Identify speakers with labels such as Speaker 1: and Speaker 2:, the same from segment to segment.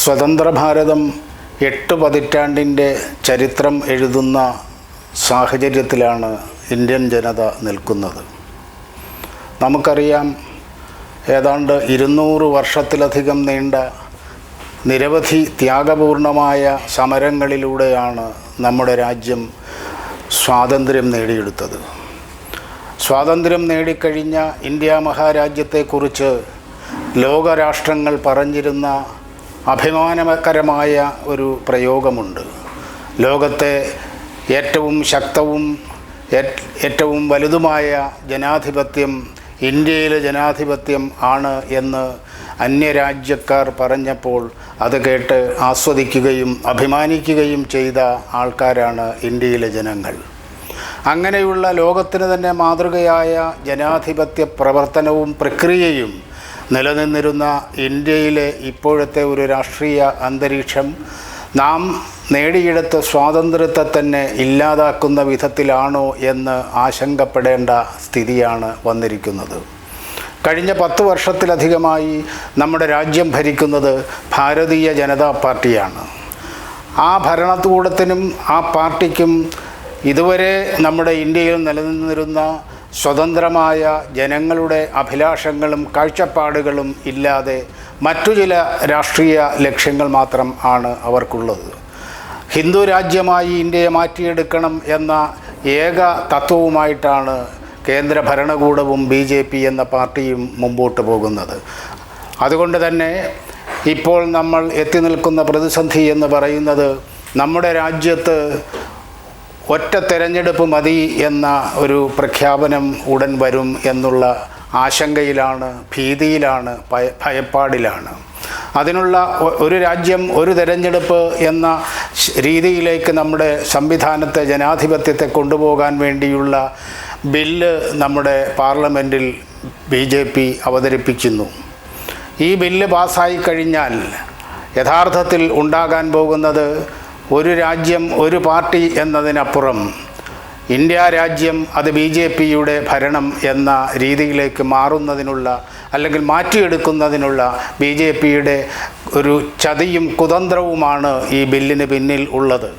Speaker 1: സ്വതന്ത്ര ഭാരതം എട്ട് പതിറ്റാണ്ടിന്റെ ചരിത്രം എഴുതുന്ന സാഹചര്യത്തിലാണ് ഇന്ത്യൻ ജനത നിൽക്കുന്നത്. നമുക്കറിയാം ഏതാണ്ട് ഇരുന്നൂറ് വർഷത്തിലധികം നീണ്ട നിരവധി ത്യാഗപൂർണമായ സമരങ്ങളിലൂടെയാണ് നമ്മുടെ രാജ്യം സ്വാതന്ത്ര്യം നേടിയെടുത്തത്. സ്വാതന്ത്ര്യം നേടിക്കഴിഞ്ഞ ഇന്ത്യ മഹാരാജ്യത്തെക്കുറിച്ച് ലോകരാഷ്ട്രങ്ങൾ പറഞ്ഞിരുന്ന അഭിമാനകരമായ ഒരു പ്രയോഗമുണ്ട്. ലോകത്തെ ഏറ്റവും ശക്തവും ഏറ്റവും വലുതുമായ ജനാധിപത്യം ഇന്ത്യയിലെ ജനാധിപത്യം ആണ് എന്ന് അന്യരാജ്യക്കാർ പറഞ്ഞപ്പോൾ അത് കേട്ട് ആസ്വദിക്കുകയും അഭിമാനിക്കുകയും ചെയ്ത ആൾക്കാരാണ് ഇന്ത്യയിലെ ജനങ്ങൾ. അങ്ങനെയുള്ള ലോകത്തിന് തന്നെ മാതൃകയായ ജനാധിപത്യ പ്രവർത്തനവും പ്രക്രിയയും നിലനിന്നിരുന്ന ഇന്ത്യയിലെ ഇപ്പോഴത്തെ ഒരു രാഷ്ട്രീയ അന്തരീക്ഷം നാം നേടിയെടുത്ത സ്വാതന്ത്ര്യത്തെ തന്നെ ഇല്ലാതാക്കുന്ന വിധത്തിലാണോ എന്ന് ആശങ്കപ്പെടേണ്ട സ്ഥിതിയാണ് വന്നിരിക്കുന്നത്. കഴിഞ്ഞ പത്ത് വർഷത്തിലധികമായി നമ്മുടെ രാജ്യം ഭരിക്കുന്നത് ഭാരതീയ ജനതാ പാർട്ടിയാണ്. ആ ഭരണകൂടത്തിനും ആ പാർട്ടിക്കും ഇതുവരെ നമ്മുടെ ഇന്ത്യയിൽ നിലനിന്നിരുന്ന സ്വതന്ത്രമായ ജനങ്ങളുടെ അഭിലാഷങ്ങളും കാഴ്ചപ്പാടുകളും ഇല്ലാതെ മറ്റു ചില രാഷ്ട്രീയ ലക്ഷ്യങ്ങൾ മാത്രം ആണ് അവർക്കുള്ളത്. ഹിന്ദു രാജ്യമായി ഇന്ത്യയെ മാറ്റിയെടുക്കണം എന്ന ഏക തത്വവുമായിട്ടാണ് കേന്ദ്ര ഭരണകൂടവും ബി ജെ പി എന്ന പാർട്ടിയും മുമ്പോട്ട് പോകുന്നത്. അതുകൊണ്ട് തന്നെ ഇപ്പോൾ നമ്മൾ എത്തി നിൽക്കുന്ന പ്രതിസന്ധി എന്ന് പറയുന്നത് നമ്മുടെ രാജ്യത്ത് ഒറ്റ തെരഞ്ഞെടുപ്പ് മതി എന്ന ഒരു പ്രഖ്യാപനം ഉടൻ വരും എന്നുള്ള ആശങ്കയിലാണ് ഭീതിയിലാണ് ഭയ ഭയപ്പാടിലാണ്. അതിനുള്ള ഒരു രാജ്യം ഒരു തെരഞ്ഞെടുപ്പ് എന്ന രീതിയിലേക്ക് നമ്മുടെ സംവിധാനത്തെ ജനാധിപത്യത്തെ കൊണ്ടുപോകാൻ വേണ്ടിയുള്ള ബില്ല് നമ്മുടെ പാർലമെന്റിൽ ബി ജെ പി അവതരിപ്പിക്കുന്നു. ഈ ബില്ല് പാസ്സായി കഴിഞ്ഞാൽ യഥാർത്ഥത്തിൽ ഉണ്ടാകാൻ പോകുന്നത് ഒരു രാജ്യം ഒരു പാർട്ടി എന്നതിനപ്പുറം ഇന്ത്യ രാജ്യം അത് ബി ജെ പിയുടെ ഭരണം എന്ന രീതിയിലേക്ക് മാറുന്നതിനുള്ള അല്ലെങ്കിൽ മാറ്റിയെടുക്കുന്നതിനുള്ള ബി ജെ പിയുടെ ഒരു ചതിയും കുതന്ത്രവുമാണ് ഈ ബില്ലിന് പിന്നിൽ ഉള്ളത്.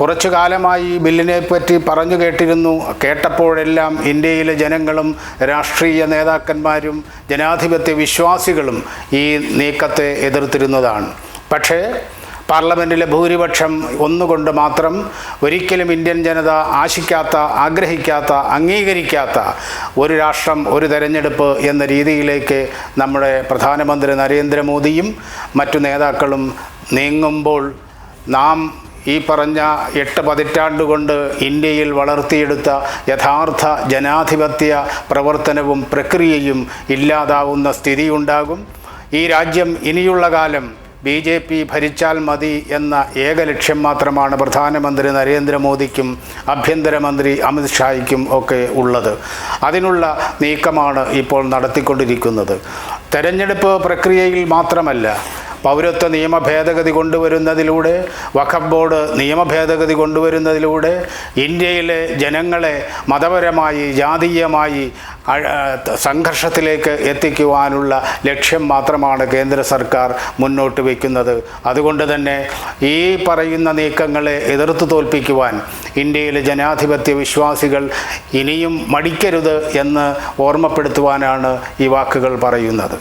Speaker 1: കുറച്ചു കാലമായി ഈ ബില്ലിനെ പറ്റി പറഞ്ഞു കേട്ടിരുന്നു. കേട്ടപ്പോഴെല്ലാം ഇന്ത്യയിലെ ജനങ്ങളും രാഷ്ട്രീയ നേതാക്കന്മാരും ജനാധിപത്യ വിശ്വാസികളും ഈ നീക്കത്തെ എതിർത്തിരുന്നതാണ്. പക്ഷേ പാർലമെന്റിലെ ഭൂരിപക്ഷം ഒന്നുകൊണ്ട് മാത്രം ഒരിക്കലും ഇന്ത്യൻ ജനത ആശിക്കാത്ത ആഗ്രഹിക്കാത്ത അംഗീകരിക്കാത്ത ഒരു രാഷ്ട്രം ഒരു തെരഞ്ഞെടുപ്പ് എന്ന രീതിയിലേക്ക് നമ്മുടെ പ്രധാനമന്ത്രി നരേന്ദ്രമോദിയും മറ്റു നേതാക്കളും നീങ്ങുമ്പോൾ നാം ഈ പറഞ്ഞ എട്ട് പതിറ്റാണ്ട് കൊണ്ട് ഇന്ത്യയിൽ വളർത്തിയെടുത്ത യഥാർത്ഥ ജനാധിപത്യ പ്രവർത്തനവും പ്രക്രിയയും ഇല്ലാതാവുന്ന സ്ഥിതിയുണ്ടാകും. ഈ രാജ്യം ഇനിയുള്ള കാലം ബി ജെ പി ഭരിച്ചാൽ മതി എന്ന ഏക ലക്ഷ്യം മാത്രമാണ് പ്രധാനമന്ത്രി നരേന്ദ്രമോദിക്കും ആഭ്യന്തരമന്ത്രി അമിത് ഷായ്ക്കും ഒക്കെ ഉള്ളത്. അതിനുള്ള നീക്കമാണ് ഇപ്പോൾ നടത്തിക്കൊണ്ടിരിക്കുന്നത്. തെരഞ്ഞെടുപ്പ് പ്രക്രിയയിൽ മാത്രമല്ല പൗരത്വ നിയമ ഭേദഗതി കൊണ്ടുവരുന്നതിലൂടെ വഖഫ് ബോർഡ് നിയമ ഭേദഗതി കൊണ്ടുവരുന്നതിലൂടെ ഇന്ത്യയിലെ ജനങ്ങളെ മതപരമായി ജാതീയമായി സംഘർഷത്തിലേക്ക് എത്തിക്കുവാനുള്ള ലക്ഷ്യം മാത്രമാണ് കേന്ദ്ര സർക്കാർ മുന്നോട്ട് വയ്ക്കുന്നത് അതുകൊണ്ട് തന്നെ ഈ പറയുന്ന നീക്കങ്ങളെ എതിർത്ത് തോൽപ്പിക്കുവാൻ ഇന്ത്യയിലെ ജനാധിപത്യ വിശ്വാസികൾ ഇനിയും മടിക്കരുത് എന്ന് ഓർമ്മപ്പെടുത്തുവാനാണ് ഈ വാക്കുകൾ പറയുന്നത്.